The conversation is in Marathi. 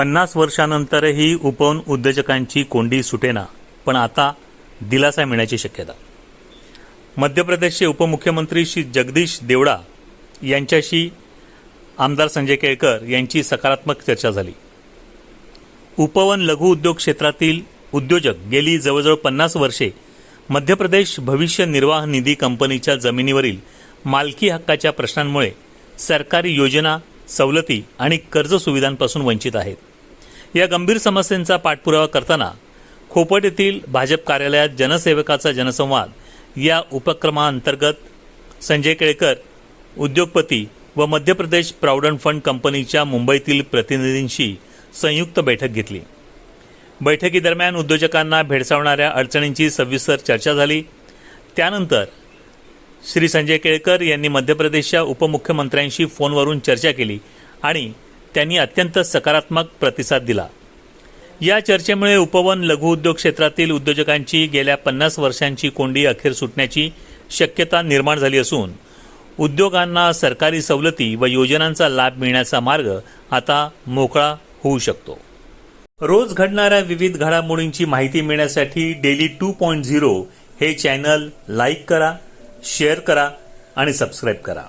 पन्नास वर्षानंतरही उपवन उद्योजकांची कोंडी सुटेना पण आता दिलासा मिळण्याची शक्यता. मध्य प्रदेशचे उपमुख्यमंत्री श्री जगदीश देवडा यांच्याशी आमदार संजय केळकर यांची सकारात्मक चर्चा झाली. उपवन लघु उद्योग क्षेत्रातील उद्योजक गेली जवळजवळ पन्नास वर्षे मध्य प्रदेश भविष्य निर्वाह निधी कंपनीच्या जमिनीवरील मालकी हक्काच्या प्रश्नांमुळे सरकारी योजना सवलती आणि कर्ज सुविधांपासून वंचित आहेत. या गंभीर समस्यांचा पाठपुरावा करताना खोपट येथील भाजप कार्यालयात जनसेवकाचा जनसंवाद या उपक्रमाअंतर्गत संजय केळकर उद्योगपती व मध्य प्रदेश प्रॉव्हिडंट फंड कंपनीच्या मुंबईतील प्रतिनिधींशी संयुक्त बैठक घेतली. बैठकीदरम्यान उद्योजकांना भेडसावणाऱ्या अडचणींची सविस्तर चर्चा झाली. त्यानंतर श्री संजय केळकर यांनी मध्य प्रदेशच्या उपमुख्यमंत्र्यांशी फोनवरून चर्चा केली आणि त्यांनी अत्यंत सकारात्मक प्रतिसाद दिला. या चर्चेमुळे उपवन लघु उद्योग क्षेत्रातील उद्योजकांची गेल्या पन्नास वर्षांची कोंडी अखेर सुटण्याची शक्यता निर्माण झाली असून उद्योगांना सरकारी सवलती व योजनांचा लाभ मिळण्याचा मार्ग आता मोकळा होऊ शकतो. रोज घडणाऱ्या विविध घडामोडींची माहिती मिळण्यासाठी डेली टू पॉईंट झिरो हे चॅनल लाईक करा शेअर करा आणि सबस्क्राईब करा.